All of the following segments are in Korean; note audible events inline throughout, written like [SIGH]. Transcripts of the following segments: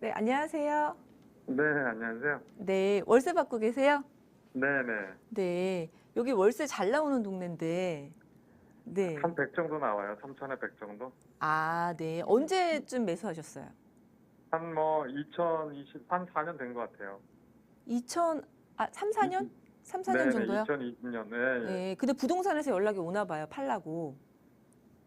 네, 안녕하세요. 네, 안녕하세요. 네, 월세 받고 계세요? 네, 네. 네. 여기 월세 잘 나오는 동네인데. 네. 한 100 정도 나와요. 3천에 100 정도. 아, 네. 언제쯤 매수하셨어요? 한 뭐 2020, 한 4년 된 것 같아요. 2000, 아, 3, 4년? 3, 4년 네, 정도요? 2020년. 네. 네. 근데 부동산에서 연락이 오나 봐요. 팔라고.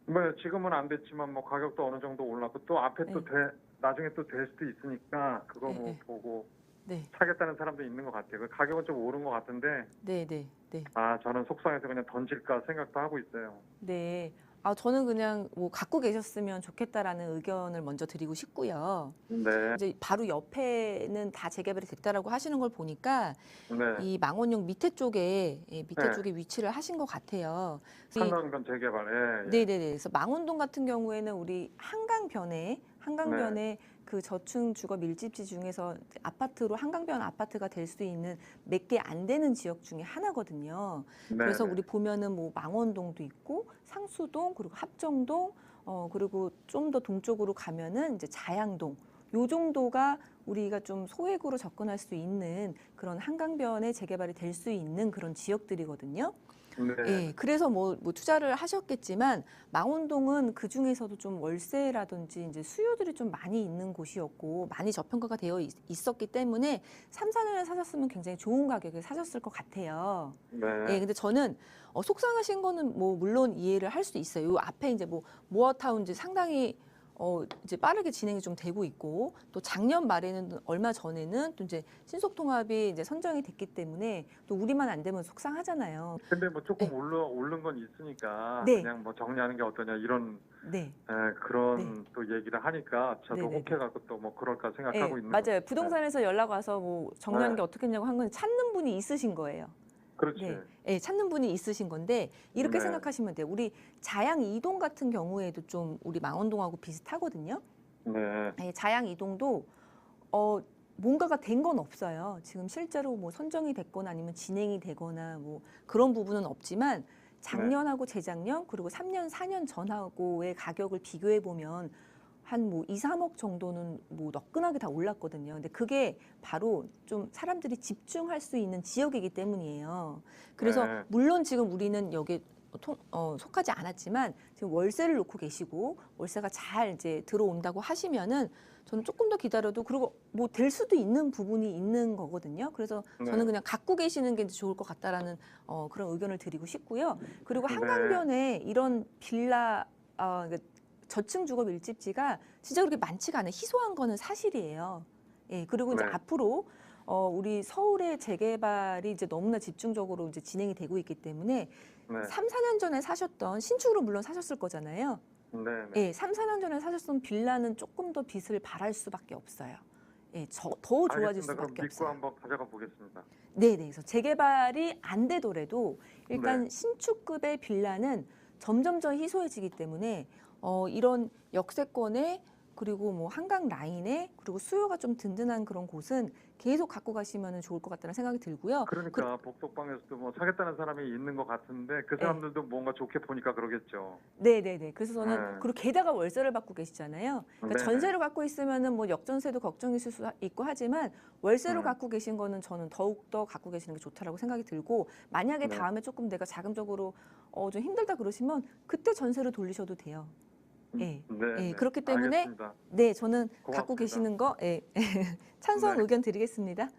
뭐 지금은 안 됐지만 뭐 가격도 어느 정도 올랐고 또 앞에 또 네. 돼, 나중에 또 될 수도 있으니까 그거 네, 뭐 네. 보고 네. 사겠다는 사람도 있는 것 같아요. 그 가격은 좀 오른 것 같은데 네, 네. 네. 아 저는 속상해서 그냥 던질까 생각도 하고 있어요. 네. 아, 저는 그냥 뭐 갖고 계셨으면 좋겠다라는 의견을 먼저 드리고 싶고요. 네, 이제 바로 옆에는 다 재개발이 됐다라고 하시는 걸 보니까 네. 이 망원역 밑에 쪽에 예, 밑에 네. 쪽에 위치를 하신 것 같아요. 이- 산단건 재개발. 예, 예. 네네네. 그래서 망원동 같은 경우에는 우리 한강변에 한강변에 네. 그 저층 주거 밀집지 중에서 아파트로 한강변 아파트가 될 수 있는 몇 개 안 되는 지역 중에 하나거든요. 네, 그래서 네. 우리 보면은 뭐 망원동도 있고 상수동 그리고 합정동 어 그리고 좀 더 동쪽으로 가면은 이제 자양동 요 정도가 우리가 좀 소액으로 접근할 수 있는 그런 한강변에 재개발이 될 수 있는 그런 지역들이거든요. 네. 예, 그래서 뭐, 뭐 투자를 하셨겠지만 망원동은 그 중에서도 좀 월세라든지 이제 수요들이 좀 많이 있는 곳이었고 많이 저평가가 되어 있, 었기 때문에 삼사년에 사셨으면 굉장히 좋은 가격에 사셨을 것 같아요. 네. 예, 근데 저는 어, 속상하신 거는 뭐 물론 이해를 할 수 있어요. 요 앞에 이제 뭐 모어타운 이제 상당히 어 이제 빠르게 진행이 좀 되고 있고 또 작년 말에는 얼마 전에는 또 이제 신속 통합이 이제 선정이 됐기 때문에 또 우리만 안 되면 속상하잖아요. 근데 뭐 조금 네. 올라 오른 건 있으니까 네. 그냥 뭐 정리하는 게 어떠냐 이런 네. 에, 그런 또 얘기를 하니까 저도. 혹해갖고 또 뭐 그럴까 예, 생각하고 있는 맞아요. 부동산에서 연락 와서 뭐 정리하는 네. 게 어떻게 했냐고 한 건 찾는 분이 있으신 거예요. 그렇지. 네. 예, 찾는 분이 있으신 건데 이렇게 네. 생각하시면 돼요. 우리 자양 이동 같은 경우에도 좀 우리 망원동하고 비슷하거든요. 네. 예, 자양 이동도 어 뭔가가 된 건 없어요. 지금 실제로 뭐 선정이 됐거나 아니면 진행이 되거나 뭐 그런 부분은 없지만 작년하고 재작년 그리고 3년 4년 전하고의 가격을 비교해 보면 한뭐 2, 3억 정도는 뭐 너끈하게 다 올랐거든요. 근데 그게 바로 좀 사람들이 집중할 수 있는 지역이기 때문이에요. 그래서 네. 물론 지금 우리는 여기 통, 어, 속하지 않았지만 지금 월세를 놓고 계시고 월세가 잘 이제 들어온다고 하시면은 저는 조금 더 기다려도 그리고 뭐 될 수도 있는 부분이 있는 거거든요. 그래서 네. 저는 그냥 갖고 계시는 게 좋을 것 같다라는 어, 그런 의견을 드리고 싶고요. 그리고 네. 한강변에 이런 빌라 어, 그러니까 저층 주거 밀집지가 진짜 그렇게 많지가 않아요. 희소한 거는 사실이에요. 예, 그리고 이제 네. 앞으로 어, 우리 서울의 재개발이 이제 너무나 집중적으로 이제 진행이 되고 있기 때문에 네. 삼 3, 4년 전에 사셨던 신축으로 물론 사셨을 거잖아요. 네. 네. 예, 3, 4년 전에 사셨던 빌라는 조금 더 빚을 바랄 수밖에 없어요. 예, 저, 더 좋아질 알겠습니다. 그럼 수밖에 믿고 없어요. 한번 가져가 보겠습니다. 네, 네. 그래서 재개발이 안 되더라도 일단 네. 신축급의 빌라는 점점점 희소해지기 때문에 어, 이런 역세권에 그리고 뭐 한강 라인에 그리고 수요가 좀 든든한 그런 곳은 계속 갖고 가시면 좋을 것 같다는 생각이 들고요. 그러니까 복덕방에서도 뭐 사겠다는 사람이 있는 것 같은데 그 사람들도 뭔가 좋게 보니까 그러겠죠. 네, 네, 네. 그래서 저는 네. 그리고 게다가 월세를 받고 계시잖아요. 그러니까 네. 전세를 갖고 있으면은 뭐 역전세도 걱정이 있을 수 있고 하지만 월세로 음. 갖고 계신 거는 저는 더욱 더 갖고 계시는 게 좋다라고 생각이 들고 만약에 네. 다음에 조금 내가 자금적으로 어, 좀 힘들다 그러시면 그때 전세로 돌리셔도 돼요. 예. 네. 예, 네. 그렇기 때문에 알겠습니다. 네, 저는 고맙습니다. 갖고 계시는 거 예. [LAUGHS] 찬성 네. 의견 드리겠습니다.